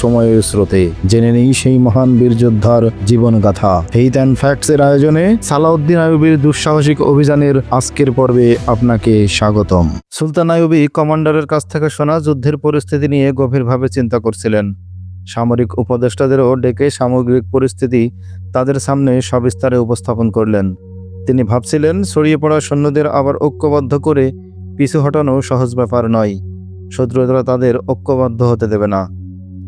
সময়ের স্রোতে। জেনে নেই সেই মহান বীর যোদ্ধার জীবন গাথা ফেইথ অ্যান্ড ফ্যাক্টস এর আয়োজনে সালাউদ্দিন আইয়ুবের দুঃসাহসিক অভিযানের আজকের পর্বে আপনাকে স্বাগতম। সুলতান আইয়ুবী কমান্ডারের কাছ থেকে শোনা যুদ্ধের পরিস্থিতি নিয়ে গভীরভাবে চিন্তা করছিলেন। সামরিক উপদেষ্টাদেরও ডেকে সামগ্রিক পরিস্থিতি তাদের সামনে সবিস্তারে উপস্থাপন করলেন। তিনি ভাবছিলেন, ছড়িয়ে পড়া সৈন্যদের আবার ঐক্যবদ্ধ করে পিছু হটানো সহজ ব্যাপার নয়। শত্রুরা তাদের ঐক্যবদ্ধ হতে দেবে না।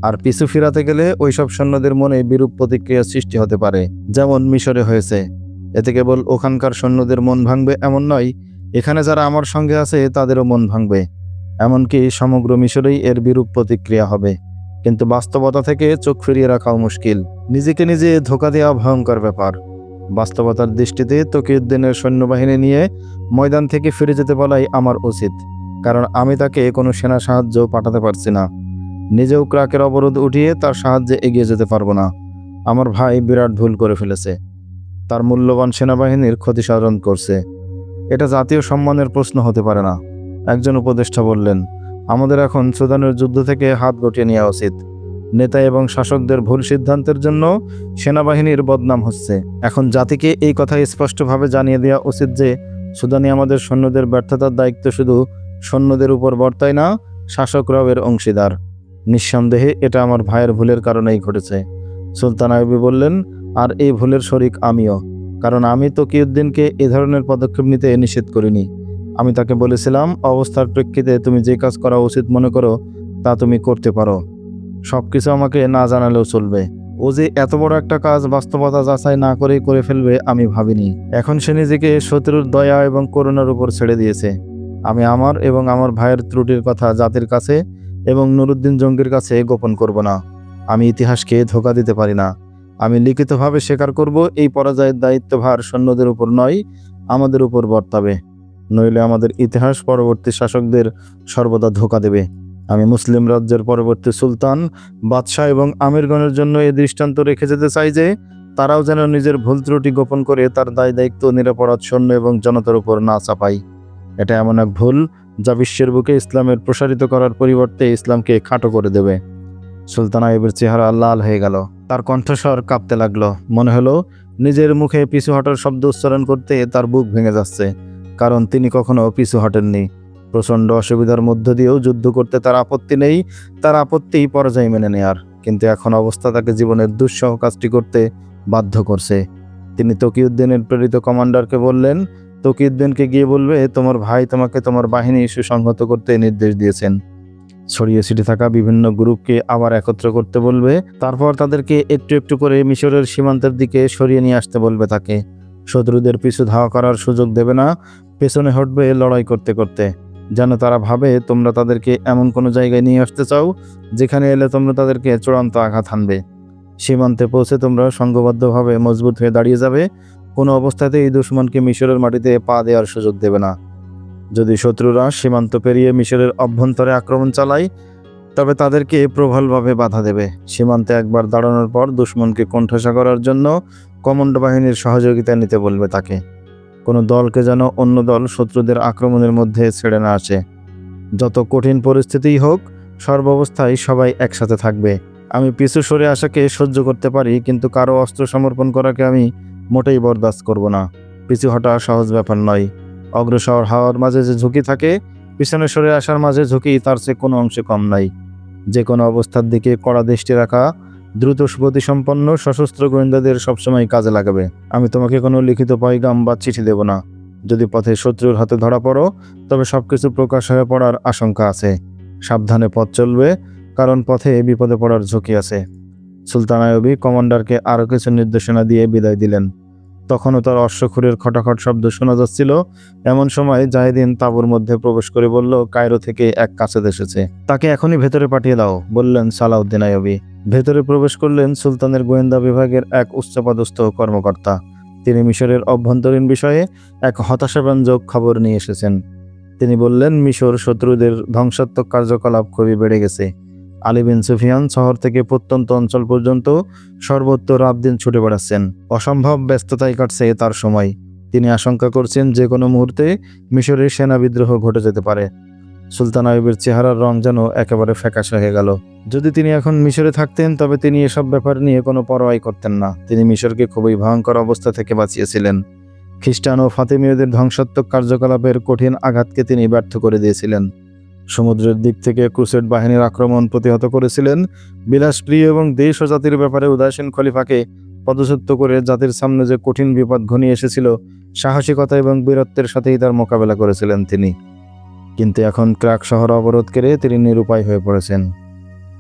আর পিছু ফিরাতে গেলে ওইসব সৈন্যদের মনে বিরূপ প্রতিক্রিয়া সৃষ্টি হতে পারে, যেমন মিশরে হয়েছে। এতে কেবল ওখানকার সৈন্যদের মন ভাঙবে এমন নয়, এখানে যারা আমার সঙ্গে আছে তাদেরও মন ভাঙবে। এমনকি সমগ্র মিশরেই এর বিরূপ প্রতিক্রিয়া হবে। কিন্তু বাস্তবতা থেকে চোখ ফিরিয়ে রাখাও মুশকিল। নিজেকে নিজে ধোকা দেওয়া ভয়ঙ্কর ব্যাপার। বাস্তবতার দৃষ্টিতে তকিউদ্দিনের সৈন্যবাহিনী নিয়ে ময়দান থেকে ফিরে যেতে বলাই আমার উচিত, কারণ আমি তাকে কোনো সেনা সাহায্য পাঠাতে পারছি না। নিজেও ক্রাকের অবরোধ উঠিয়ে তার সাহায্যে এগিয়ে যেতে পারব না। আমার ভাই বিরাট ভুল করে ফেলেছে। তার মূল্যবান সেনাবাহিনীর ক্ষতি সাধন করছে। এটা জাতীয় সম্মানের প্রশ্ন হতে পারে না। একজন উপদেষ্টা বললেন, আমাদের এখন সুদানের যুদ্ধ থেকে হাত গটিয়ে নেওয়া উচিত। নেতা এবং শাসকদের ভুল সিদ্ধান্তের জন্য সেনাবাহিনীর বদনাম হচ্ছে। এখন জাতিকে এই কথা স্পষ্টভাবে জানিয়ে দেওয়া উচিত যে, সুদানি আমাদের সৈন্যদের ব্যর্থতার দায়িত্ব শুধু সৈন্যদের উপর বর্তায় না, শাসকরাও এর অংশীদার। নিঃসন্দেহে এটা আমার ভাইয়ের ভুলের কারণেই ঘটেছে। সুলতান আইবি বললেন, আর এই ভুলের শরিক আমিও, কারণ আমি তো তকিউদ্দিনকে এ ধরনের পদক্ষেপ নিতে নিষেধ করিনি। আমি তাকে বলেছিলাম, অবস্থার প্রেক্ষিতে তুমি যে কাজ করা উচিত মনে করো, তা তুমি করতে পারো। সব কিছু আমাকে না জানালেও চলবে। ও যে এত বড় একটা কাজ বাস্তবতা যাচাই না করেই করে ফেলবে, আমি ভাবিনি। এখন সে নিজেকে শত্রুর দয়া এবং করুণার উপর ছেড়ে দিয়েছে। আমি আমার এবং আমার ভাইয়ের ত্রুটির কথা জাতির কাছে এবং নুরুদ্দিন জঙ্গির কাছে গোপন করব না। আমি ইতিহাসকে ধোকা দিতে পারি না। আমি লিখিতভাবে স্বীকার করব, এই পরাজয়ের দায়িত্বভার সৈন্যদের উপর নয়, আমাদের উপর বর্তাবে। নইলে আমাদের ইতিহাস পরবর্তী শাসকদের সর্বদা ধোকা দেবে। আমি মুসলিম রাজ্যের পরবর্তী সুলতান, বাদশাহ এবং আমিরগণের জন্য এই দৃষ্টান্ত রেখে যেতে চাই যে, তারাও যেন নিজের ভুল ত্রুটি গোপন করে তার দায় দায়িত্ব নিরাপরাধ সৈন্য এবং জনতার উপর না চাপাই এটা এমন এক ভুল যা বিশ্বের বুকে ইসলামের প্রসারিত করার পরিবর্তে ইসলামকে খাটো করে দেবে। সুলতান আইবের চেহারা লাল হয়ে গেল। তার কণ্ঠস্বর কাঁপতে লাগল। মনে হলো, নিজের মুখে পিছু হটার শব্দ উচ্চারণ করতে তার বুক ভেঙে যাচ্ছে, কারণ তিনি কখনো পিছু হটেননি। প্রচণ্ড অসুবিধার মধ্য দিয়েও যুদ্ধ করতে তার আপত্তি নেই, তার আপত্তি পরাজয় মেনে নেয়ার। কিন্তু এখন অবস্থা তাকে জীবনের দুঃসহ কাজটি করতে বাধ্য করছে। তিনি তকিউদ্দিনের প্রেরিত কমান্ডারকে বললেন তকিউদ্দিনকে গিয়ে বলবে তোমার ভাই তোমাকে তোমার বাহিনী সুসংহত করতে নির্দেশ দিয়েছেন। ছড়িয়ে ছিটে থাকা বিভিন্ন গ্রুপকে আবার একত্র করতে বলবে, তারপর তাদেরকে একটু একটু করে মিশরের সীমান্তের দিকে সরিয়ে নিয়ে আসতে বলবে তাকে। শত্রুদের পিছু ধাওয়া করার সুযোগ দেবে না, পেছনে হটবে লড়াই করতে করতে। যেন তারা ভাবে, তোমরা তাদেরকে এমন কোনো জায়গায় নিয়ে আসতে চাও, যেখানে এলে তোমরা তাদেরকে চূড়ান্ত আঘাত হানবে। সীমান্তে পৌঁছে তোমরা সংঘবদ্ধভাবে মজবুত হয়ে দাঁড়িয়ে যাবে কোনো অবস্থাতেই দুশ্মনকে মিশরের মাটিতে পা দেওয়ার সুযোগ দেবে না। যদি শত্রুরা সীমান্ত পেরিয়ে মিশরের অভ্যন্তরে আক্রমণ চালায়, তবে তাদেরকে প্রবলভাবে বাধা দেবে। সীমান্তে একবার দাঁড়ানোর পর দুশ্মনকে কণ্ঠাসা করার জন্য কমান্ডো বাহিনীর সহযোগিতা নিতে বলবে তাকে। কোনো দলকে যেন অন্য দল শত্রুদের আক্রমণের মধ্যে ছেড়ে না আসে। যত কঠিন পরিস্থিতিই হোক, সর্বাবস্থায় সবাই একসাথে থাকবে। আমি পিছু সরে আসাকে সহ্য করতে পারি, কিন্তু কারও অস্ত্র সমর্পণ করাকে আমি মোটেই বরদাস্ত করব না। পিছু হটা সহজ ব্যাপার নয়। অগ্রসর হওয়ার মাঝে যে ঝুঁকি থাকে, পিছনে সরে আসার মাঝে ঝুঁকি তার চেয়ে কোনো অংশে কম নাই যে কোনো অবস্থার দিকে কড়া দৃষ্টি রাখা, দ্রুত সম্পন্ন সশস্ত্র গোয়েন্দাদের সবসময় কাজে লাগাবে। আমি তোমাকে কোনো লিখিত পয়গাম বা চিঠি দেব না। যদি পথে শত্রুর হাতে ধরা পড়ো, তবে সবকিছু প্রকাশ হয়ে পড়ার আশঙ্কা আছে। সাবধানে পথ চলবে, কারণ পথে বিপদে পড়ার ঝুঁকি আছে। সুলতান আয়বি কমান্ডারকে আরও কিছু নির্দেশনা দিয়ে বিদায় দিলেন। তখনও তার অশ্বখুরের খটাখট শব্দ শোনা যাচ্ছিল। এমন সময় জাহিদিন তাঁবুর মধ্যে প্রবেশ করে বলল, কায়রো থেকে এক কাছেদ এসেছে। তাকে এখনই ভেতরে পাঠিয়ে দাও, বললেন সালাউদ্দিন আইয়ুবী। ভেতরে প্রবেশ করলেন সুলতানের গোয়েন্দা বিভাগের এক উচ্চপদস্থ কর্মকর্তা। তিনি মিশরের অভ্যন্তরীণ বিষয়ে এক হতাশাব্যঞ্জক খবর নিয়ে এসেছেন। তিনি বললেন, মিশর শত্রুদের ধ্বংসাত্মক কার্যকলাপ খুবই বেড়ে গেছে। আলী বিন সুফিয়ান শহর থেকে প্রত্যন্ত অঞ্চল পর্যন্ত সর্বত্র রাত দিন ছুটে বেড়াচ্ছেন। অসম্ভব ব্যস্ততায় কাটছে তার সময়। তিনি আশঙ্কা করছেন যে কোনো মুহূর্তে মিশরের সেনা বিদ্রোহ ঘটে যেতে পারে। সুলতান আইবের চেহারার রং যেন একেবারে ফ্যাকাশে হয়ে গেল। যদি তিনি এখন মিশরে থাকতেন, তবে তিনি এসব ব্যাপার নিয়ে কোনো পরোয়াই করতেন না। তিনি মিশরকে খুবই ভয়ঙ্কর অবস্থা থেকে বাঁচিয়েছিলেন। খ্রিস্টান ও ফাতেমীয়দের ধ্বংসাত্মক কার্যকলাপের কঠিন আঘাতকে তিনি ব্যর্থ করে দিয়েছিলেন। সমুদ্রের দিক থেকে ক্রুসেড বাহিনীর আক্রমণ প্রতিহত করেছিলেন। বিলাসপ্রিয় এবং দেশ ও জাতির ব্যাপারে উদাসীন খলিফাকে পদচ্যুত করে জাতির সামনে যে কঠিন বিপদ ঘনিয়ে এসেছিল, সাহসিকতা এবং বীরত্বের সাথেই তার মোকাবেলা করেছিলেন তিনি। কিন্তু এখন ক্রাক শহর অবরোধ করে তিনি নিরুপায় হয়ে পড়েছেন।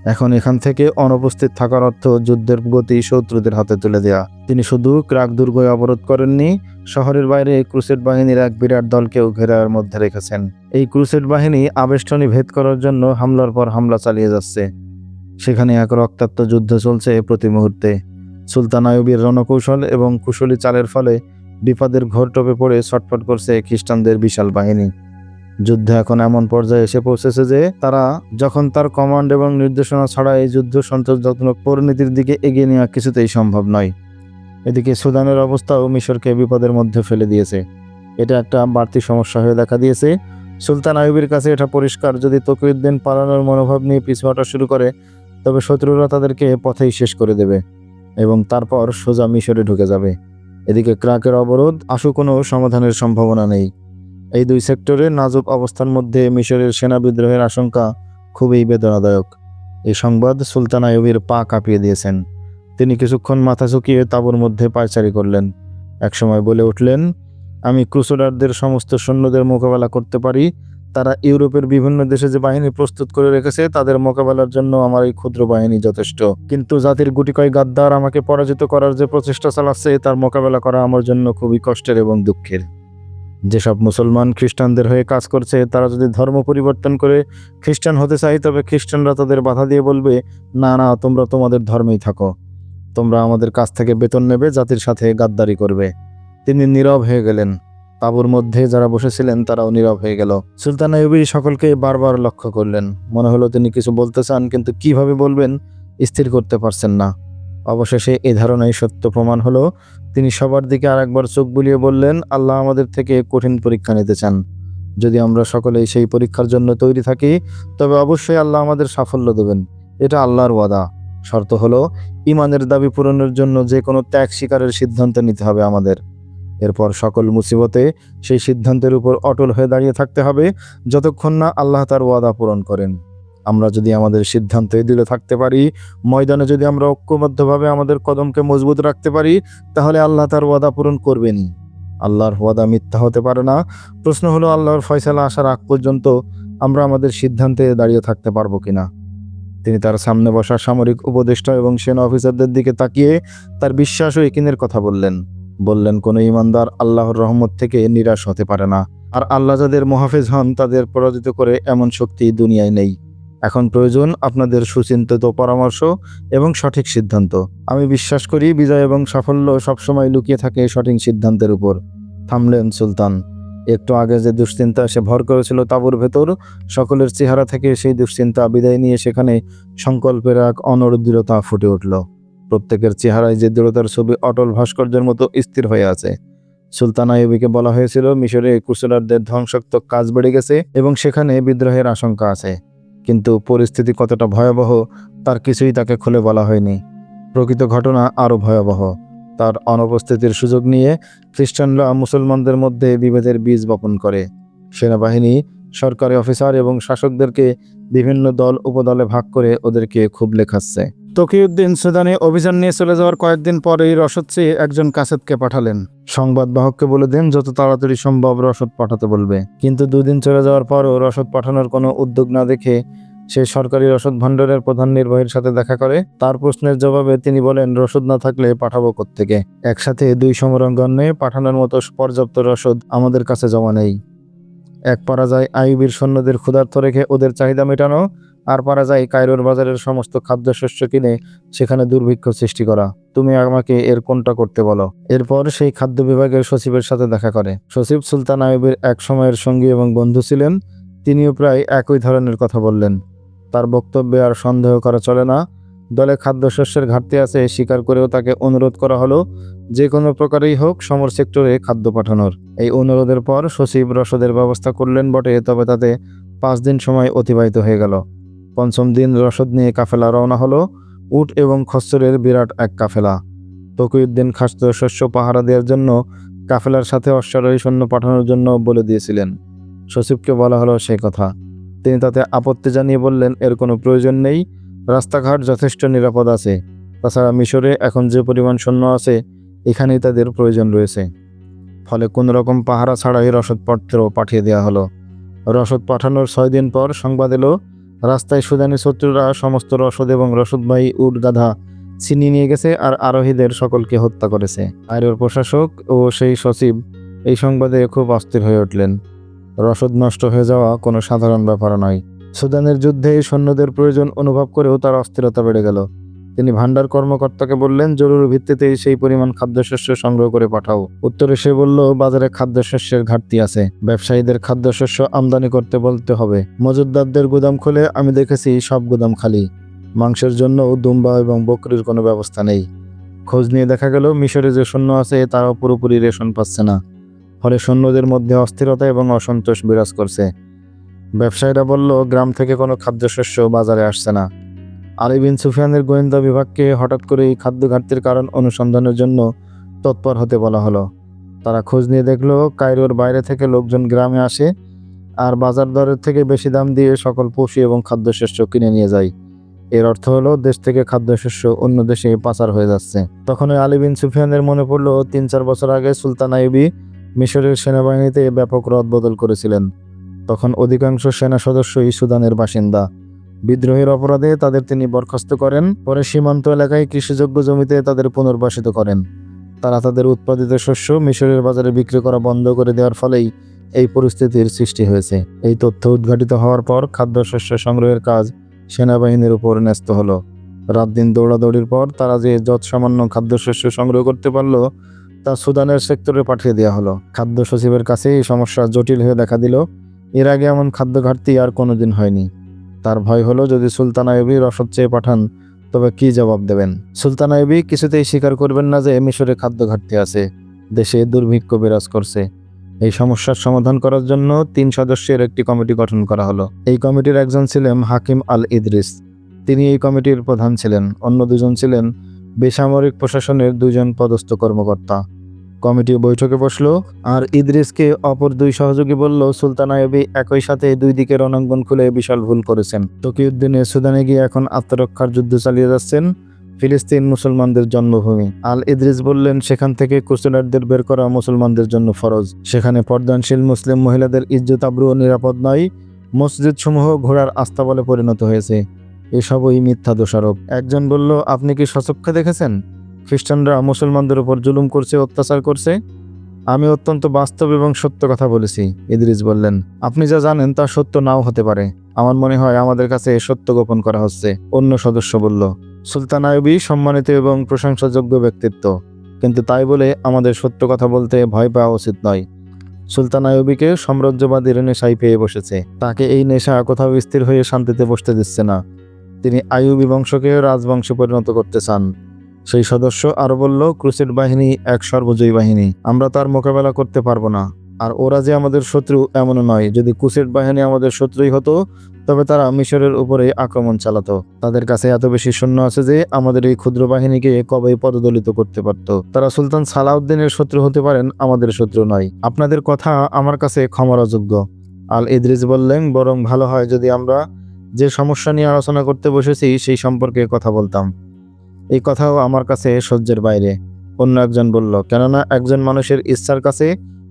এখন এখান থেকে অনুপস্থিত থাকার অর্থ যুদ্ধের গতি শত্রুদের হাতে তুলে দেয়া। তিনি শুধু ক্রাক দুর্গই অবরোধ করেননি, শহরের বাইরে ক্রুসেড বাহিনীর এক বিরাট দলকেও ঘেরার মধ্যে রেখেছেন। এই ক্রুসেড বাহিনী আবেষ্টনী ভেদ করার জন্য হামলার পর হামলা চালিয়ে যাচ্ছে। সেখানে এক রক্তাক্ত যুদ্ধ চলছে প্রতি মুহূর্তে। সুলতান আয়ুবের রণকৌশল এবং কুশলী চালের ফলে বিপদের ঘোর টোপে পড়ে ছটফট করছে খ্রিস্টানদের বিশাল বাহিনী। যুদ্ধ এখন এমন পর্যায়ে এসে পৌঁছেছে যে তারা যখন তার কমান্ড এবং নির্দেশনা ছাড়া এই যুদ্ধ সন্তোষজনক পরিণতির দিকে এগিয়ে নেওয়া কিছুতেই সম্ভব নয়। এদিকে সুদানের অবস্থাও মিশরকে বিপদের মধ্যে ফেলে দিয়েছে। এটা একটা বাড়তি সমস্যা হয়ে দেখা দিয়েছে। সুলতান আইয়ুবের কাছে এটা পরিষ্কার, যদি তকিউদ্দিন পালানোর মনোভাব নিয়ে পিছু হটা শুরু করে, তবে শত্রুরা তাদেরকে পথেই শেষ করে দেবে এবং তারপর সোজা মিশরে ঢুকে যাবে। এদিকে ক্রাকের অবরোধ, আশু কোনো সমাধানের সম্ভাবনা নেই। এই দুই সেক্টরে নাজুক অবস্থার মধ্যে মিশরের সেনা বিদ্রোহের আশঙ্কা খুবই বেদনাদায়ক। এই সংবাদ সুলতান আইয়ুবের পা কাঁপিয়ে দিয়েছেন। তিনি কিছুক্ষণ মাথা ঝুঁকিয়ে তাঁবুর মধ্যে পায়চারি করলেন। একসময় বলে উঠলেন, আমি ক্রুসোডারদের সমস্ত সৈন্যদের মোকাবেলা করতে পারি। তারা ইউরোপের বিভিন্ন দেশে যে বাহিনী প্রস্তুত করে রেখেছে, তাদের মোকাবেলার জন্য আমার এই ক্ষুদ্র বাহিনী যথেষ্ট। কিন্তু জাতির গুটিকয় গাদ্দার আমাকে পরাজিত করার যে প্রচেষ্টা চালাচ্ছে, তার মোকাবেলা করা আমার জন্য খুবই কষ্টের এবং দুঃখের। যেসব মুসলমান খ্রিস্টানদের হয়ে কাজ করছে, তারা যদি ধর্ম পরিবর্তন করে খ্রিস্টান হতে চায়, তবে খ্রিস্টানরা তাদের বাধা দিয়ে বলবে, না না, তোমরা তোমাদের ধর্মেই থাকো। তোমরা আমাদের কাছ থেকে বেতন নেবে, জাতির সাথে গাদ্দারি করবে। তিনি নীরব হয়ে গেলেন। তাঁবুর মধ্যে যারা বসেছিলেন, তারাও নীরব হয়ে গেল। সুলতান আইয়ুবী সকলকে বারবার লক্ষ্য করলেন। মনে হলো তিনি কিছু বলতে চান, কিন্তু কীভাবে বলবেন, স্থির করতে পারছেন না। অবশেষে এ ধারণাই সত্য প্রমাণ হলো, তিনি সবার দিকে আরেকবার চোখ বুলিয়ে বললেন, আল্লাহ আমাদের থেকে কঠিন পরীক্ষা নিতে চান। যদি আমরা সকলেই সেই পরীক্ষার জন্য তৈরি থাকি, তবে অবশ্যই আল্লাহ আমাদের সাফল্য দেবেন। এটা আল্লাহর ওয়াদা। শর্ত হলো ইমানের দাবি পূরণের জন্য যে কোনো ত্যাগ স্বীকারের সিদ্ধান্ত নিতে হবে আমাদের। এরপর সকল মুসিবতে সেই সিদ্ধান্তের উপর অটল হয়ে দাঁড়িয়ে থাকতে হবে, যতক্ষণ না আল্লাহ তার ওয়াদা পূরণ করেন। আমরা যদি আমাদের সিদ্ধান্তে দিলে থাকতে পারি, ময়দানে যদি আমরা ঐক্যবদ্ধভাবে আমাদের কদমকে মজবুত রাখতে পারি, তাহলে আল্লাহ তার ওয়াদা পূরণ করবেন। আল্লাহর ওয়াদা মিথ্যা হতে পারে না। প্রশ্ন হলো, আল্লাহর ফয়সালা আসার আগ পর্যন্ত আমরা আমাদের সিদ্ধান্তে দাঁড়িয়ে থাকতে পারব কিনা? তিনি তার সামনে বসা সামরিক উপদেষ্টা এবং সেনা অফিসারদের দিকে তাকিয়ে তার বিশ্বাস ও একিনের কথা বললেন। বললেন, কোনো ইমানদার আল্লাহর রহমত থেকে নিরাশ হতে পারে না। আর আল্লাহ যাদের মহাফেজ হন, তাদের পরাজিত করে এমন শক্তি দুনিয়ায় নেই। এখন প্রয়োজন আপনাদের সুচিন্তিত পরামর্শ এবং সঠিক সিদ্ধান্ত। আমি বিশ্বাস করি বিজয় এবং সাফল্য সবসময় লুকিয়ে থাকে সঠিক সিদ্ধান্তের উপর। থামলেন সুলতান। একটু আগে যে দুশ্চিন্তা সে ভর করেছিল তাঁবুর ভেতর, সকলের চেহারা থেকে সেই দুশ্চিন্তা বিদায় নিয়ে সেখানে সংকল্পের এক অনড় দৃঢ়তা ফুটে উঠল। প্রত্যেকের চেহারায় যে দৃঢ়তার ছবি অটল ভাস্কর্যের মতো স্থির হয়ে আছে। সুলতান আইয়ুবীকে বলা হয়েছিল, মিশরে কুশলারদের ধ্বংসাত্মক কাজ বেড়ে গেছে এবং সেখানে বিদ্রোহের আশঙ্কা আছে। কিন্তু পরিস্থিতি কতটা ভয়াবহ, তার কিছুই তাকে খুলে বলা হয়নি। প্রকৃত ঘটনা আরও ভয়াবহ। তার অনুপস্থিতির সুযোগ নিয়ে খ্রিস্টানরা মুসলমানদের মধ্যে বিভেদের বীজ বপন করে। সেনাবাহিনী, সরকারি অফিসার এবং শাসকদেরকে বিভিন্ন দল, উপদলে ভাগ করে ওদেরকে খুব লেখাচ্ছে তকিউদ্দিন সুদানে অভিযান নিয়ে চলে যাওয়ার কয়েকদিন পরেই রসদ চেয়ে একজন কাসেদকে পাঠালেন। সংবাদবাহককে বলে দেন, যত তাড়াতাড়ি সম্ভব রসদ পাঠাতে বলবে। কিন্তু দুদিন চলে যাওয়ার পরও রসদ পাঠানোর কোনো উদ্যোগ না দেখে সে সরকারি রসদ ভাণ্ডারের প্রধান নির্বাহীর সাথে দেখা করে। তার প্রশ্নের জবাবে তিনি বলেন রসদ না থাকলে পাঠাবো থেকে একসাথে দুই সমরাঙ্গনে পাঠানোর মতো পর্যাপ্ত রসদ আমাদের কাছে জমা নেই। এক পারা যায় আইবির সৈন্যদের ক্ষুধার্ত রেখে ওদের চাহিদা মেটানো আর পারা যায় কায়রোর বাজারের সমস্ত খাদ্যশস্য কিনে সেখানে দুর্ভিক্ষ সৃষ্টি করা। তুমি আমাকে এর কোনটা করতে বলো? এরপর সেই খাদ্য বিভাগের সচিবের সাথে দেখা করে। সচিব সুলতান আইবের এক সময়ের সঙ্গী এবং বন্ধু ছিলেন। তিনিও প্রায় একই ধরনের কথা বললেন। তার বক্তব্যে আর সন্দেহ করা চলে না। দলে খাদ্যশস্যের ঘাটতি আছে স্বীকার করেও তাকে অনুরোধ করা হলো, যে কোনো প্রকারেই হোক সমর সেক্টরে খাদ্য পাঠানোর। এই অনুরোধের পর সচিব রসদের ব্যবস্থা করলেন বটে, তবে তাতে পাঁচ দিন সময় অতিবাহিত হয়ে গেল। পঞ্চম দিন রসদ নিয়ে কাফেলা রওনা হলো। উট এবং খচ্চরের বিরাট এক কাফেলা। তকিউদ্দিন খাদ্য শস্য পাহারা দেওয়ার জন্য কাফেলার সাথে অশ্বারোহী সৈন্য পাঠানোর জন্য বলে দিয়েছিলেন। সচিবকে বলা হলো সেই কথা। তিনি তাতে আপত্তি জানিয়ে বললেন, এর কোনো প্রয়োজন নেই। রাস্তাঘাট যথেষ্ট নিরাপদ আছে। তাছাড়া মিশরে এখন যে পরিমাণ সৈন্য আছে, এখানেই তাদের প্রয়োজন রয়েছে। ফলে কোনো রকম পাহারা ছাড়াই রসদপত্র পাঠিয়ে দেওয়া হলো। রসদ পাঠানোর ছয় দিন পর সংবাদ এলো রাস্তায় সুদানি শত্রুরা, সমস্ত রসদ এবং রসদবাহী উট গাধা ছিনিয়ে নিয়ে গেছে আর আরোহীদের সকলকে হত্যা করেছে। আয়ের প্রশাসক ও সেই সচিব এই সংবাদে খুব অস্থির হয়ে উঠলেন। রসদ নষ্ট হয়ে যাওয়া কোনো সাধারণ ব্যাপার নয়। সুদানের যুদ্ধে সৈন্যদের প্রয়োজন অনুভব করেও তার অস্থিরতা বেড়ে গেল। তিনি ভান্ডার কর্মকর্তাকে বললেন, জরুরি ভিত্তিতে সেই পরিমাণ খাদ্যশস্য সংগ্রহ করে পাঠাও। উত্তরে সে বলল, বাজারে খাদ্যশস্যের ঘাটতি আছে। ব্যবসায়ীদের খাদ্যশস্য আমদানি করতে বলতে হবে। মজুদদারদের গুদাম খুলে, আমি দেখেছি সব গুদাম খালি। মাংসের জন্য দুম্বা এবং বকরির কোনো ব্যবস্থা নেই। খোঁজ নিয়ে দেখা গেল, মিশরে যে সৈন্য আছে তারাও পুরোপুরি রেশন পাচ্ছে না। ফলে সৈন্যদের মধ্যে অস্থিরতা এবং অসন্তোষ বিরাজ করছে। ব্যবসায়ীরা বলল, গ্রাম থেকে কোনো খাদ্যশস্য বাজারে আসছে না। আলী বিন সুফিয়ানের গোয়েন্দা বিভাগকে হঠাৎ করে এই খাদ্য ঘাটতির কারণ অনুসন্ধানের জন্য তৎপর হতে বলা হলো। তারা খোঁজ নিয়ে দেখল, কায়রোর বাইরে থেকে লোকজন গ্রামে আসে আর বাজার দরের থেকে বেশি দাম দিয়ে সকল পশু এবং খাদ্যশস্য কিনে নিয়ে যায়। এর অর্থ হলো, দেশ থেকে খাদ্যশস্য অন্য দেশে পাচার হয়ে যাচ্ছে। তখন ওই আলী বিন সুফিয়ানের মনে পড়ল, তিন চার বছর আগে সুলতান আইবি মিশরের সেনাবাহিনীতে ব্যাপক রদবদল করেছিলেন। তখন অধিকাংশ সেনা সদস্যই সুদানের বাসিন্দা। বিদ্রোহের অপরাধে তাদের তিনি বরখাস্ত করেন, পরে সীমান্ত এলাকায় কৃষিযোগ্য জমিতে তাদের পুনর্বাসিত করেন। তারা তাদের উৎপাদিত শস্য মিশরের বাজারে বিক্রি করা বন্ধ করে দেওয়ার ফলেই এই পরিস্থিতির সৃষ্টি হয়েছে। এই তথ্য উদ্ঘাটিত হওয়ার পর খাদ্যশস্য সংগ্রহের কাজ সেনাবাহিনীর উপর ন্যস্ত হলো। রাত দিন দৌড়াদৌড়ির পর তারা যে যৎ সামান্য খাদ্যশস্য সংগ্রহ করতে পারল, তা সুদানের সেক্টরে পাঠিয়ে দেওয়া হলো। খাদ্য সচিবের কাছে এই সমস্যা জটিল হয়ে দেখা দিল। এর আগে এমন খাদ্য ঘাটতি আর কোনোদিন হয়নি। তার ভয় হলো যদি সুলতান আইবি রসদ চেয়ে পাঠান, তবে কি জবাব দেবেন? সুলতান আইবি কিছুতেই স্বীকার করবেন না যে মিশরে খাদ্য ঘাটতি আছে, দেশে দুর্ভিক্ষ বিরাজ করছে। এই সমস্যার সমাধান করার জন্য তিন সদস্যের একটি কমিটি গঠন করা হলো। এই কমিটির একজন ছিলেন হাকিম আল ইদ্রিস তিনি এই কমিটির প্রধান ছিলেন। অন্য দুজন ছিলেন বেসামরিক প্রশাসনের দুজন পদস্থ কর্মকর্তা। কমিটি বৈঠকে বসল আর ইদ্রিসকে অপর দুই সহযোগী বলল, সুলতান আয়বি একই সাথে দুই দিকে রণাঙ্গন খুলে বিশাল ভুল করেছেন। তকিউদ্দিনে সুদানে গিয়ে এখন আত্মরক্ষার যুদ্ধ চালিয়ে যাচ্ছেন ফিলিস্তিন মুসলমানদের জন্মভূমি। আল ইদ্রিস বললেন, সেখান থেকে কুসুলারদের বের করা মুসলমানদের জন্য ফরজ। সেখানে পর্দানশীল মুসলিম মহিলাদের ইজ্জত, আব্রু নিরাপদ নয়। মসজিদ সমূহ ঘোড়ার আস্থা বলে পরিণত হয়েছে। এসবই মিথ্যা দোষারোপ। একজন বলল, আপনি কি সচক্ষে দেখেছেন? খ্রিস্টানরা মুসলমানদের উপর জুলুম করছে, অত্যাচার করছে। আমি অত্যন্ত বাস্তব এবং সত্য কথা বলেছি, ইদ্রিস বললেন। আপনি যা জানেন তা সত্য নাও হতে পারে। আমার মনে হয় আমাদের কাছে সত্য গোপন করা হচ্ছে, অন্য সদস্য বলল। সুলতান আয়ুবি সম্মানিত এবং প্রশংসাযোগ্য ব্যক্তিত্ব। কিন্তু তাই বলে আমাদের সত্য কথা বলতে ভয় পাওয়া উচিত নয়। সুলতান আয়ুবিকে সাম্রাজ্যবাদীর নেশায় পেয়ে বসেছে। তাকে এই নেশা কোথাও স্থির হয়ে শান্তিতে বসতে দিচ্ছে না। তিনি আয়ুবি বংশকে রাজবংশে পরিণত করতে চান। সেই সদস্য আরও বলল ক্রুসেড বাহিনী এক সর্বজয়ী বাহিনী। আমরা তার মোকাবেলা করতে পারব না। আর ওরা যে আমাদের শত্রু এমনও নয়। যদি কুসেড বাহিনী আমাদের শত্রুই হতো, তবে তারা মিশরের উপরে আক্রমণ চালাতো। তাদের কাছে এত বেশি সৈন্য আছে যে আমাদের এই ক্ষুদ্র বাহিনীকে কবেই পদদলিত করতে পারত। তারা সুলতান সালাউদ্দিনের শত্রু হতে পারেন, আমাদের শত্রু নয়। আপনাদের কথা আমার কাছে ক্ষমার অযোগ্য আল ইদ্রিস বললেন, বরং ভালো হয় যদি আমরা যে সমস্যা নিয়ে আলোচনা করতে বসেছি, সেই সম্পর্কে কথা বলতাম। এই কথাও আমার কাছে সহ্যের বাইরে। অন্য একজন বলল, কেননা একজন মানুষের ইচ্ছার কাছে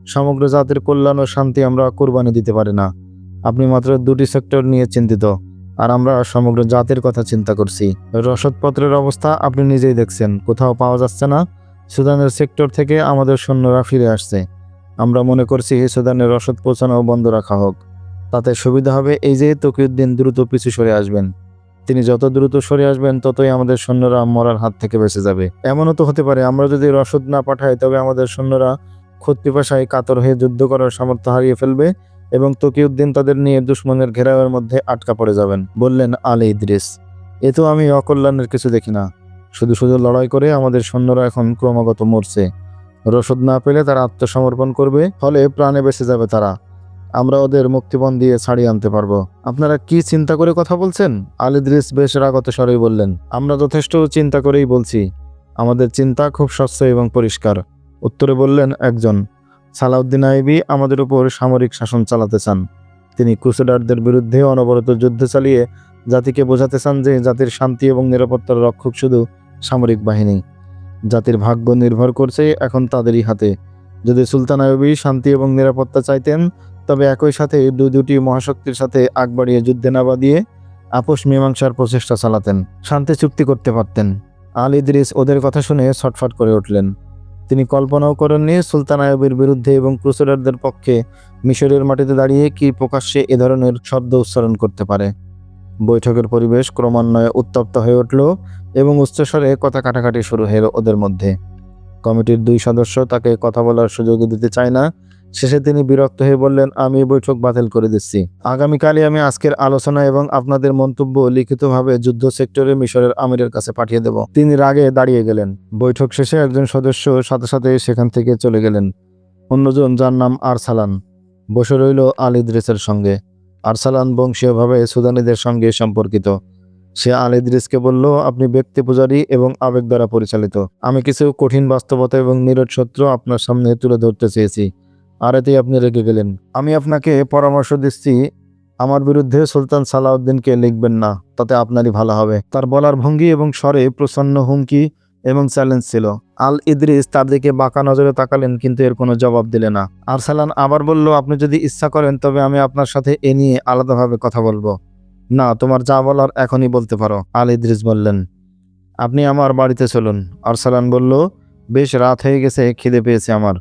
সমগ্র জাতির কল্যাণ ও শান্তি আমরা কোরবানি দিতে পারি না। আপনি মাত্র দুটি সেক্টর নিয়ে চিন্তিত, আর আমরা সমগ্র জাতির কথা চিন্তা করছি। রসদপত্রের অবস্থা আপনি নিজেই দেখছেন, কোথাও পাওয়া যাচ্ছে না। সুদানের সেক্টর থেকে আমাদের সৈন্যরা ফিরে আসছে। আমরা মনে করছি সুদানের রসদ পৌঁছানো বন্ধ রাখা হোক। তাতে সুবিধা হবে এই যে তকিউদ্দিন দ্রুত পিছু সরে আসবেন। তিনি যত দ্রুত সরে আসবেন, ততই আমাদের সৈন্যরা মরার হাত থেকে বেঁচে যাবে। এমনও তো হতে পারে, আমরা যদি রসদ না পাঠাই, তবে আমাদের সৈন্যরা পিপাসায় কাতর হয়ে যুদ্ধ করার সামর্থ্য হারিয়ে ফেলবে এবং তকিউদ্দিন তাদের নিয়ে দুশ্মনের ঘেরাওয়ের মধ্যে আটকা পড়ে যাবেন, বললেন আলী ইদ্রিস। এ তো আমি অকল্যাণের কিছু দেখি না। শুধু শুধু লড়াই করে আমাদের সৈন্যরা এখন ক্রমাগত মরছে। রসদ না পেলে তারা আত্মসমর্পণ করবে, ফলে প্রাণে বেঁচে যাবে তারা। আমরা ওদের মুক্তিপণ দিয়ে ছাড়িয়ে আনতে পারব। আপনারা কি চিন্তা করে কথা বলছেন? আলিদ্রিস বেশ রাগত স্বরেই বললেন, আমরা যথেষ্ট চিন্তা করেই বলছি। আমাদের চিন্তা খুব স্বচ্ছ এবং পরিষ্কার। উত্তরে বললেন একজন, সালাউদ্দিন আইবি আমাদের উপর সামরিক শাসন চালাতে চান। তিনি ক্রুসেডারদের বিরুদ্ধে অনবরত যুদ্ধ চালিয়ে জাতিকে বোঝাতে চান যে জাতির শান্তি এবং নিরাপত্তার রক্ষক শুধু সামরিক বাহিনী। জাতির ভাগ্য নির্ভর করছে এখন তাদেরই হাতে। যদি সুলতান আইবি শান্তি এবং নিরাপত্তা চাইতেন তবে একই সাথে দু দুটি মহাশক্তির সাথে আগ বাড়িয়ে যুদ্ধে না বাদিয়ে আপোষ মীমাংসার প্রচেষ্টা চালাতেন, শান্তি চুক্তি করতে পারতেন। আল ইদ্রিস ওদের কথা শুনে ছটফট করে উঠলেন। তিনি কল্পনাও করেননি সুলতান আয়বের বিরুদ্ধে এবং ক্রুসেডারদের পক্ষে মিশরের মাটিতে দাঁড়িয়ে কি প্রকাশ্যে এ ধরনের শব্দ উচ্চারণ করতে পারে। বৈঠকের পরিবেশ ক্রমান্বয়ে উত্তপ্ত হয়ে উঠল এবং উচ্চস্বরে কথা কাটাকাটি শুরু হলো ওদের মধ্যে। কমিটির দুই সদস্য তাকে কথা বলার সুযোগ দিতে চায় না শেষে তিনি বিরক্ত হয়ে বললেন, আমি এই বৈঠক বাতিল করে দিচ্ছি। আগামীকালই আমি আজকের আলোচনা এবং আপনাদের মন্তব্য লিখিতভাবে যুদ্ধ সেক্টরে মিশরের আমিরের কাছে পাঠিয়ে দেব। তিনি রাগে দাঁড়িয়ে গেলেন। বৈঠক শেষে একজন সদস্য সাথে সাথে সেখান থেকে চলে গেলেন। অন্যজন যার নাম আরসালান। বসে রইল আল ইদ্রিসের সঙ্গে। আরসালান বংশীয়ভাবে সুদানিদের সঙ্গে সম্পর্কিত। সে আল বলল, আপনি ব্যক্তি পূজারী এবং আবেগ দ্বারা পরিচালিত। আমি কিছু কঠিন বাস্তবতা এবং নিরট সত্য আপনার সামনে তুলে ধরতে চেয়েছি। আর এতেই আপনি রেগে গেলেন। আমি আপনাকে পরামর্শ দিচ্ছি, আমার বিরুদ্ধে সুলতান সালাউদ্দিনকে লিখবেন না, তাতে আপনারই ভালো হবে। তার বলার ভঙ্গি এবং স্বরে প্রসন্ন হুমকি এবং চ্যালেঞ্জ ছিল। আল ইদ্রিস তার দিকে বাঁকা নজরে তাকালেন, কিন্তু এর কোনো জবাব দিলে না। আরসালান আবার বলল, আপনি যদি ইচ্ছা করেন, তবে আমি আপনার সাথে এ নিয়ে আলাদাভাবে কথা বলব। না, তোমার যা বলার এখনই বলতে পারো। আল ইদ্রিস বললেন, আপনি আমার বাড়িতে চলুন। আরসালান বলল, বেশ, রাত হয়ে গেছে, খিদে পেয়েছে আমার।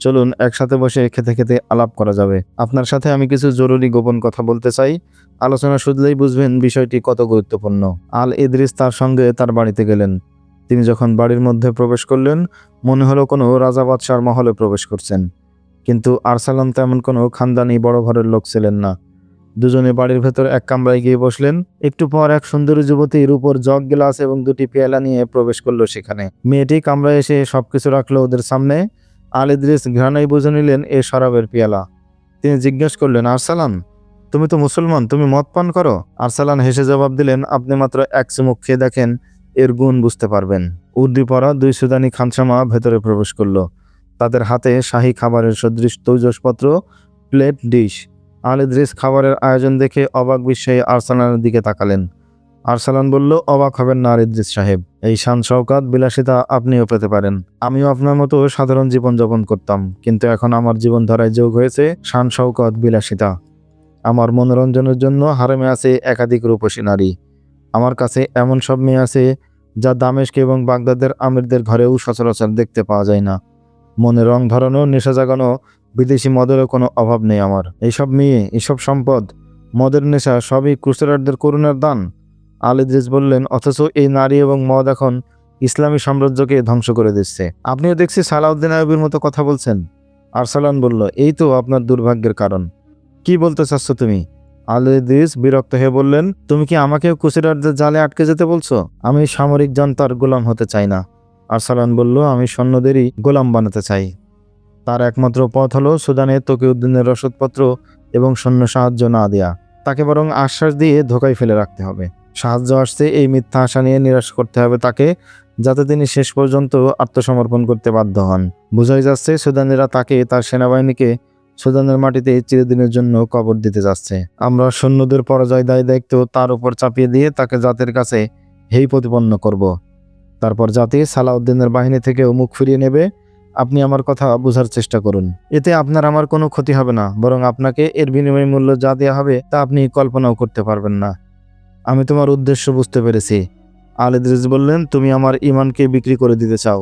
চলুন একসাথে বসে খেতে খেতে আলাপ করা যাবে। আপনার সাথে আমি কিছু জরুরি গোপন কথা বলতে চাই। আলোচনা শুধলেই বুঝবেন বিষয়টি কত গুরুত্বপূর্ণ। আল ইদ্রিস তার সঙ্গে তার বাড়িতে গেলেন। তিনি যখন বাড়ির মধ্যে প্রবেশ করলেন, মনে হলো কোনো রাজা বাদশার মহলে প্রবেশ করছেন। কিন্তু আরসালাম তেমন কোনো খানদানি বড় ঘরের লোক ছিলেন না। দুজনে বাড়ির ভেতর এক কামরায় গিয়ে বসলেন। একটু পর এক সুন্দরী যুবতীর উপর জগ গ্লাস এবং দুটি পেয়ালা নিয়ে প্রবেশ করল সেখানে। মেয়েটি কামরায় এসে সবকিছু রাখল ওদের সামনে। আল ইদ্রিস ঘ্রাণাই বুঝে নিলেন এ শরাবের পিয়ালা। তিনি জিজ্ঞেস করলেন, আরসালান, তুমি তো মুসলমান, তুমি মদ পান করো? আরসালান হেসে জবাব দিলেন, আপনি মাত্র এক চুমুক খেয়ে দেখেন, এর গুণ বুঝতে পারবেন। উর্দি পরা দুই সুদানি খানসামা ভেতরে প্রবেশ করল। তাদের হাতে শাহী খাবারের সদৃশ তৈজসপত্র, প্লেট, ডিশ। আল খাবারের আয়োজন দেখে অবাক বিস্ময়ে আরসালানের দিকে তাকালেন। আরসালান বলল, অবাক হবেন না আর সাহেব। এই শান শওকাত, বিলাসিতা আপনিও পেতে পারেন। আমিও আপনার মতো সাধারণ জীবন যাপন করতাম, কিন্তু এখন আমার জীবন ধারায় যোগ হয়েছে শান শওকত, বিলাসিতা। আমার মনোরঞ্জনের জন্য হারেমে আছে একাধিক রূপসী নারী। আমার কাছে এমন সব মেয়ে আছে যা দামেশকে এবং বাগদাদের আমিরদের ঘরেও সচরাচর দেখতে পাওয়া যায় না। মনে রং ধরানো, নেশা জাগানো, বিদেশি মদেরও কোনো অভাব নেই আমার। এইসব মেয়ে, এইসব সম্পদ, মদের নেশা সবই ক্রুসেডারদের করুণার দান। আল ইদ্রিস বললেন, অথচ এই নারী এবং মদ এখন ইসলামী সাম্রাজ্যকে ধ্বংস করে দিচ্ছে। আপনিও দেখছি সালাউদ্দিন আয়ুবের মতো কথা বলছেন। আরসালান বলল, এই তো আপনার দুর্ভাগ্যের কারণ। কি বলতে চাচ্ছ তুমি? আল ইদ্রিস বিরক্ত হয়ে বললেন, তুমি কি আমাকে কুসিডারদের জালে আটকে যেতে বলছো? আমি সামরিক জনতার গোলাম হতে চাই না। আরসালান বলল, আমি সৈন্যদেরই গোলাম বানাতে চাই। তার একমাত্র পথ হলো সুদানে তকিউদ্দিনের রসদপত্র এবং সৈন্য সাহায্য না দেয়া। তাকে বরং আশ্বাস দিয়ে ধোকায় ফেলে রাখতে হবে। সাহায্য আসছে, এই মিথ্যা আশা নিয়ে নিরাশ করতে হবে তাকে, যাতে তিনি শেষ পর্যন্ত আত্মসমর্পণ করতে বাধ্য হন। বোঝাই যাচ্ছে, সুদানেরা তাকে তার সেনাবাহিনীকে সুদানের মাটিতে চিরদিনের জন্য কবর দিতে যাচ্ছে। আমরা সৈন্যদের পরাজয় দায় দায়িত্ব তার উপর চাপিয়ে দিয়ে তাকে জাতির কাছে হেই প্রতিপন্ন করব। তারপর জাতি সালাউদ্দিনের বাহিনী থেকেও মুখ ফিরিয়ে নেবে। আপনি আমার কথা বোঝার চেষ্টা করুন। এতে আপনার আমার কোনো ক্ষতি হবে না, বরং আপনাকে এর বিনিময় মূল্য যা দেওয়া হবে তা আপনি কল্পনাও করতে পারবেন না। আমি তোমার উদ্দেশ্য বুঝতে পেরেছি। আল ইদ্রিস বললেন, তুমি আমার ইমানকে বিক্রি করে দিতে চাও,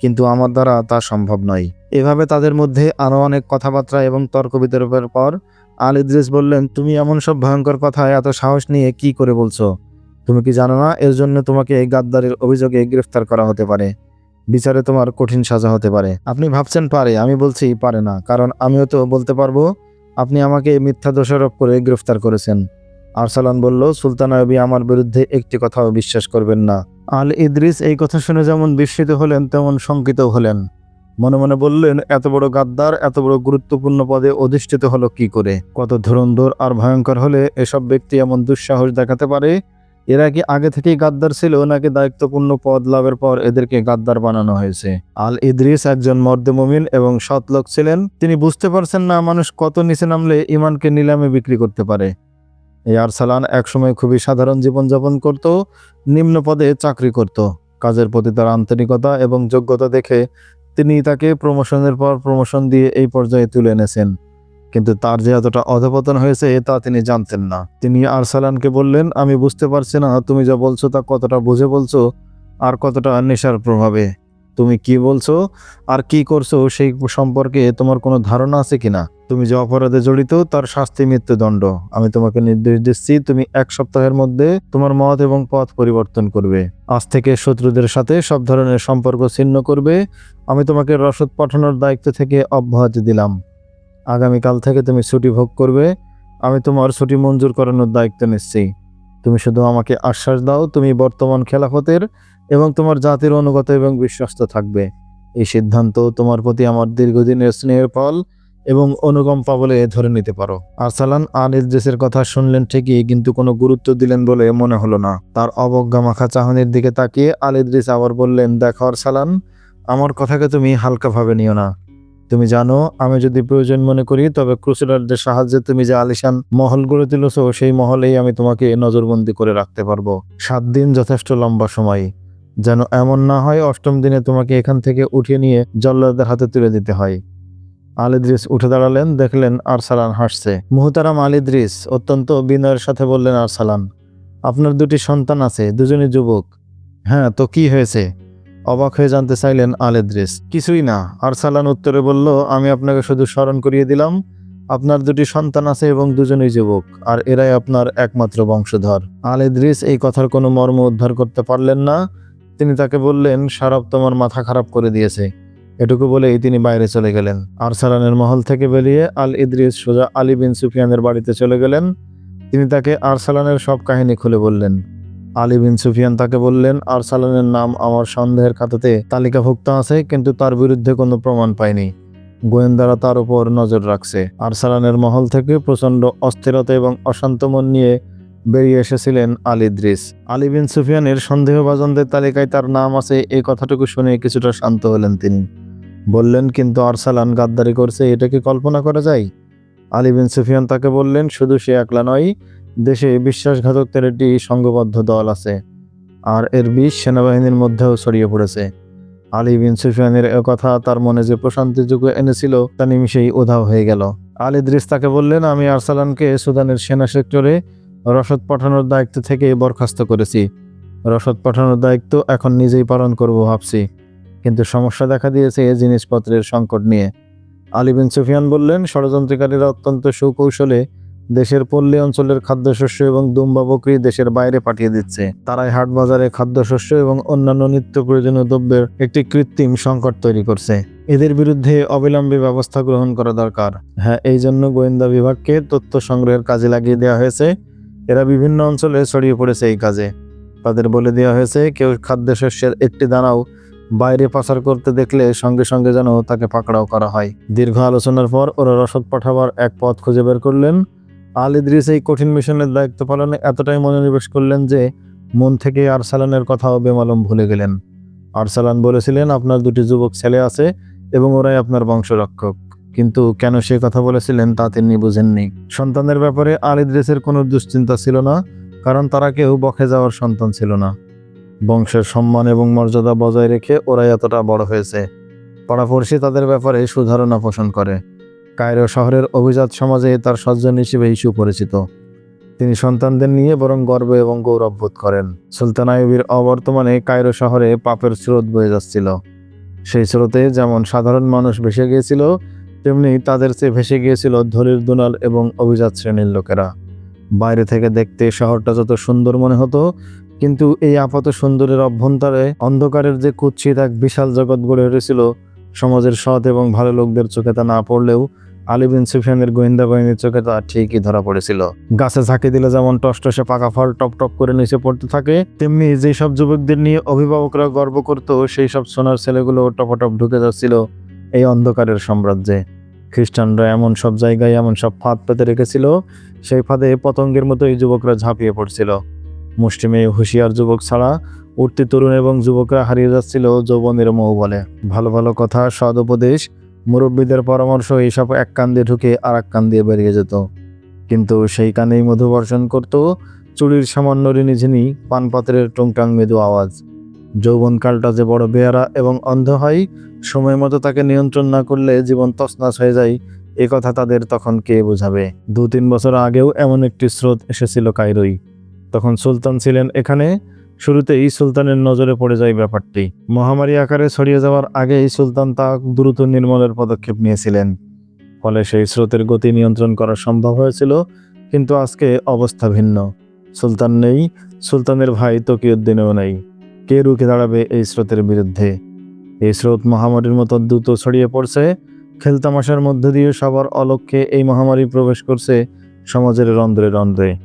কিন্তু আমার দ্বারা তা সম্ভব নয়। এভাবে তাদের মধ্যে আরও অনেক কথাবার্তা এবং তর্ক বিতর্কের পর আল ইদ্রিস বললেন, তুমি এমন সব ভয়ঙ্কর কথা এত সাহস নিয়ে কি করে বলছো? তুমি কি জানো না, এর জন্য তোমাকে এই গাদ্দারের অভিযোগে গ্রেফতার করা হতে পারে। বিচারে তোমার কঠিন সাজা হতে পারে। আপনি ভাবছেন, পারে। আমি বলছি, পারে না, কারণ আমিও তো বলতে পারব, আপনি আমাকে মিথ্যা দোষারোপ করে গ্রেফতার করেছেন। আরসালান বলল, সুলতান আয়বি আমার বিরুদ্ধে একটি কথাও বিশ্বাস করবেন না। আল ইদ্রিস এই কথা শুনে যেমন বিস্মিত হলেন, তেমন শঙ্কিত হলেন। মনে মনে বললেন, এত বড় গাদ্দার, এত বড় গুরুত্বপূর্ণ পদে অধিষ্ঠিত হলো কি করে? কত ধুরন্ধর আর ভয়ঙ্কর হলে এসব ব্যক্তি এমন দুঃসাহস দেখাতে পারে? এরা কি আগে থেকেই গাদ্দার ছিল, নাকি দায়িত্বপূর্ণ পদ লাভের পর এদেরকে গাদ্দার বানানো হয়েছে? আল ইদ্রিস একজন মর্দে মমিন এবং সৎ লোক ছিলেন। তিনি বুঝতে পারছেন না, মানুষ কত নিচে নামলে ইমানকে নিলামে বিক্রি করতে পারে। এই আরসালান একসময় খুবই সাধারণ জীবনযাপন করত, নিম্ন পদে চাকরি করত। কাজের প্রতি তার আন্তরিকতা এবং যোগ্যতা দেখে তিনি তাকে প্রমোশনের পর প্রমোশন দিয়ে এই পর্যায়ে তুলে এনেছেন। কিন্তু তার যে এতটা অধপতন হয়েছে, তা তিনি জানতেন না। তিনি আরসালানকে বললেন, আমি বুঝতে পারছি না, তুমি যা বলছো তা কতটা বুঝে বলছো, আর কতটা নেশার প্রভাবে। তুমি কি বলছো? আর কি করছ? সেই সম্পর্কে তোমার কোনো ধারণা আছে কিনা? তুমি যে অপরাধে জড়িত, তার শাস্তি মৃত্যুদণ্ড। আমি তোমাকে নির্দেশ দিচ্ছি, তুমি এক সপ্তাহের মধ্যে তোমার মত এবং পথ পরিবর্তন করবে। আজ থেকে শত্রুদের সাথে সব ধরনের সম্পর্ক ছিন্ন করবে। আমি তোমাকে রসদ পাঠানোর দায়িত্ব থেকে অব্যাহতি দিলাম। আগামীকাল থেকে তুমি ছুটি ভোগ করবে। আমি তোমার ছুটি মঞ্জুর করানোর দায়িত্ব নিচ্ছি। তুমি শুধু আমাকে আশ্বাস দাও, তুমি বর্তমান খেলাফতের এবং তোমার জাতির অনুগত এবং বিশ্বস্ত থাকবে। এই সিদ্ধান্ত তোমার প্রতি আমার দীর্ঘদিনের স্নেহের ফল এবং অনুকম্পা বলে ধরে নিতে পারো। আরসালান আল ইদ্রিসের কথা শুনলেন ঠিকই, কিন্তু কোনো গুরুত্ব দিলেন বলে মনে হলো না। তার অবজ্ঞা মাখা চাহনির দিকে তাকিয়ে আল ইদ্রিস আবার বললেন, দেখো আরসালান, আমার কথাকে তুমি হালকাভাবে নিও না। তুমি জানো, আমি যদি প্রয়োজন মনে করি, তবে ক্রুসেডারদের সাহায্যে তুমি যে আলিশান মহল গড়ে তুলেছ, সেই মহলেই আমি তোমাকে নজরবন্দি করে রাখতে পারব। সাত দিন যথেষ্ট লম্বা সময়। যেন এমন না হয় অষ্টম দিনে তোমাকে এখান থেকে উঠিয়ে নিয়ে জল্লাদের হাতে তুলে দিতে হয়। আলিদ্রিস উঠে দাঁড়ালেন, দেখলেন আরসালান হাসছে। মুহতারাম আলিদ্রিস অত্যন্ত বিনয়ের সাথে বললেন, আরসালান, আপনার দুটি সন্তান আছে, দুজনই যুবক। হ্যাঁ তো কি হয়েছে? অবাক হয়ে জানতে চাইলেন আলেদ্রিস। কিছুই না, আরসালান উত্তরে বলল, আমি আপনাকে শুধু স্মরণ করিয়ে দিলাম, আপনার দুটি সন্তান আছে এবং দুজনেই যুবক, আর এরাই আপনার একমাত্র বংশধর। আলেদ্রিস এই কথার কোনো মর্ম উদ্ধার করতে পারলেন না তিনি তাকে বললেন, সারব তোমার মাথা খারাপ করে দিয়েছে। এটুকু বলেই তিনি বাইরে চলে গেলেন। আরসালানের মহল থেকে বেরিয়ে আল ইদ্রিস সোজা আলী বিন সুফিয়ানের বাড়িতে চলে গেলেন। তিনি তাকে আরসালানের সব কাহিনী খুলে বললেন। আলী বিন সুফিয়ান তাকে বললেন, আরসালানের নাম আমার সন্দেহের খাতাতে তালিকাভুক্ত আছে, কিন্তু তার বিরুদ্ধে কোনো প্রমাণ পায়নি গোয়েন্দারা তার উপর নজর রাখছে। আরসালানের মহল থেকে প্রচণ্ড অস্থিরতা এবং অশান্ত মন নিয়ে বেরিয়ে এসেছিলেন আলী দ্রিস আলী বিন সুফিয়ানের সন্দেহভাজনদের তালিকায় তার নাম আছে এই কথাটুকু শুনে কিছুটা শান্ত হলেন তিনি। বললেন, কিন্তু আরসালান গাদ্দারি করছে, এটা কি কল্পনা করা যায়? আলী বিন সুফিয়ান তাকে বললেন, শুধু সে একলা নয়, দেশে বিশ্বাসঘাতকদের একটি সংঘবদ্ধ দল আছে, আর এর বিষ সেনাবাহিনীর মধ্যেও ছড়িয়ে পড়েছে। আলী বিন সুফিয়ানের কথা তার মনে যে প্রশান্তি যুগে এনেছিল, তা নিমিশেই উধাও হয়ে গেল। আলী তাকে বললেন, আমি আরসালানকে সুদানের সেনা সেক্টরে রসদ পাঠানোর দায়িত্ব থেকে বরখাস্ত করেছি। রসদ পাঠানোর দায়িত্ব এখন নিজেই পালন করব ভাবছি। কিন্তু সমস্যা দেখা দিয়েছে এ জিনিসপত্রের সংকট নিয়ে। আলী বিন সুফিয়ান বললেন, ষড়যন্ত্রকারীরা অত্যন্ত সুকৌশলে দেশের পল্লী অঞ্চলের খাদ্যশস্য এবং দুম্বা বকরি দেশের বাইরে পাঠিয়ে দিচ্ছে। তারাই হাট বাজারে খাদ্যশস্য এবং অন্যান্য নিত্য প্রয়োজনীয় দ্রব্যের একটি কৃত্রিম সংকট তৈরি করছে। এদের বিরুদ্ধে অবিলম্বে ব্যবস্থা গ্রহণ করা দরকার। হ্যাঁ এই জন্য গোয়েন্দা বিভাগকে তথ্য সংগ্রহের কাজে লাগিয়ে দেওয়া হয়েছে। এরা বিভিন্ন অঞ্চলে ছড়িয়ে পড়েছে এই কাজে। তাদের বলে দেওয়া হয়েছে, কেউ খাদ্যশস্যের একটি দানাও বাইরে পাচার করতে দেখলে সঙ্গে সঙ্গে যেন তাকে পাকড়াও করা হয়। দীর্ঘ আলোচনার পর ওরা রসদ পাঠাবার এক পথ খুঁজে বের করলেন। আল ইদ্রিস এই কঠিন মিশনের দায়িত্ব পালনে এতটাই মনোনিবেশ করলেন যে মন থেকে আরসালানের কথাও বেমালম ভুলে গেলেন। আরসালান বলেছিলেন, আপনার দুটি যুবক ছেলে আছে এবং ওরাই আপনার বংশরক্ষক। কিন্তু কেন সে কথা বলেছিলেন তা তিনি বুঝেননি। সন্তানের ব্যাপারে আল ইদ্রিসের কোনো দুশ্চিন্তা ছিল না, কারণ তারা কেউ বখে যাওয়ার সন্তান ছিল না। বংশের সম্মান এবং মর্যাদা বজায় রেখে ওরাই এতটা বড় হয়েছে। পাড়াপড়শি তাদের ব্যাপারে সুধারণা পোষণ করে। কায়রো শহরের অভিজাত সমাজে তার সজ্জন হিসেবে সুপরিচিত। তিনি সন্তানদের নিয়ে বরং গর্ব এবং গৌরব বোধ করেন। সুলতান আইয়ুবের অবর্তমানে কায়রো শহরে পাপের স্রোত বয়ে যাচ্ছিল। সেই স্রোতে যেমন সাধারণ মানুষ ভেসে গিয়েছিল তেমনি তাদের চেয়ে ভেসে গিয়েছিল ধলির দুনাল এবং অভিজাত শ্রেণির লোকেরা। বাইরে থেকে দেখতে শহরটা যত সুন্দর মনে হতো, কিন্তু এই আপাত সুন্দরের অভ্যন্তরে অন্ধকারের যে কুৎসিত এক বিশাল জগৎ গড়ে উঠেছিল, সমাজের সৎ এবং ভালো লোকদের চোখে তা না পড়লেও আলিবিন সুফিয়ানের গোয়েন্দা বাহিনীর চোখে তা ঠিকই ধরা পড়েছিল। গাছে ঝাঁকি দিলে যেমন টসটসে পাকা ফল টপ টপ করে নিচে পড়তে থাকে, তেমনি যেই সব যুবকদের নিয়ে অভিভাবকরা গর্ব করত, সেই সব সোনার ছেলেগুলো টপটপ ঢুকে যাচ্ছিল এই অন্ধকারের সাম্রাজ্যে। খ্রিস্টানরা এমন সব জায়গায় এমন সব ফাঁদ পেতে রেখেছিল, সেই ফাঁদে পতঙ্গের মতো এই যুবকরা ঝাঁপিয়ে পড়ছিল। মুষ্টিমে হুঁশিয়ার যুবক ছাড়া উঠতি তরুণ এবং যুবকরা হারিয়ে যাচ্ছিল যৌবনের মোহ বলে ভালো ভালো কথা সদ উপদেশ, মুরব্বীদের পরামর্শ, এইসব এক কান দিয়ে ঢুকে আর এক কান দিয়ে বেরিয়ে যেত। কিন্তু সেই কানেই মধু বর্ষণ করত, চুরির সামান্য রিনিঝিনি, পানপাত্রের টুংটাং মৃদু আওয়াজ। যৌবনকালটা যে বড় বেয়ারা এবং অন্ধ হয়, সময় মতো তাকে নিয়ন্ত্রণ না করলে জীবন তছনছ হয়ে যায়। এ কথা তাদের তখন কে বোঝাবে? দু তিন বছর আগেও এমন একটি স্রোত এসেছিল কাইরোই তখন সুলতান ছিলেন এখানে। শুরুতেই সুলতানের নজরে পড়ে যায় ব্যাপারটি। মহামারী আকারে ছড়িয়ে যাওয়ার আগেই সুলতান তা দ্রুত নির্মলের পদক্ষেপ নিয়েছিলেন। ফলে সেই স্রোতের গতি নিয়ন্ত্রণ করা সম্ভব হয়েছিল, কিন্তু আজকে অবস্থা ভিন্ন। সুলতান নেই, সুলতানের ভাই তকিউদ্দিনেও নেই। কে রুখে দাঁড়াবে এই স্রোতের বিরুদ্ধে? এই স্রোত মহামারীর মতো দ্রুত ছড়িয়ে পড়ছে। খেলতামাশার মধ্য দিয়ে সবার অলক্ষ্যে এই মহামারী প্রবেশ করছে সমাজের রন্ধ্রে রন্ধ্রে।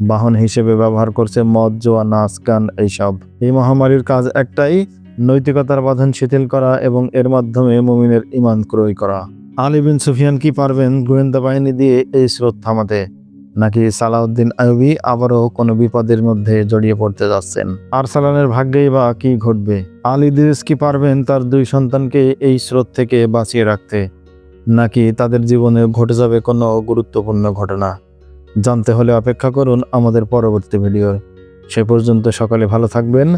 বাহন হিসেবে ব্যবহার করছে মদ, জোয়া, নাচ, গান এইসব। এই মহামারীর কাজ একটাই, নৈতিকতার বাঁধন শিথিল করা এবং এর মাধ্যমে মুমিনের ইমান ক্রয় করা। আলী বিন সুফিয়ান কি পারবেন গোয়েন্দা বাহিনী দিয়ে এই স্রোত থামাতে? নাকি সালাউদ্দিন আয়ুবি আবারও কোনো বিপদের মধ্যে জড়িয়ে পড়তে যাচ্ছেন? আর সালানের ভাগ্যেই বা কি ঘটবে? আলী দিরিস কি পারবেন তার দুই সন্তানকে এই স্রোত থেকে বাঁচিয়ে রাখতে? নাকি তাদের জীবনে ঘটে যাবে কোনো গুরুত্বপূর্ণ ঘটনা? জানতে হলে অপেক্ষা করুন আমাদের পরবর্তী ভিডিও সে পর্যন্ত সকালে ভালো থাকবেন।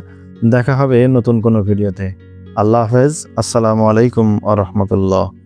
দেখা হবে নতুন কোনো ভিডিওতে। আল্লাহ হাফেজ। আসসালামু আলাইকুম আ রহমতুল্লাহ।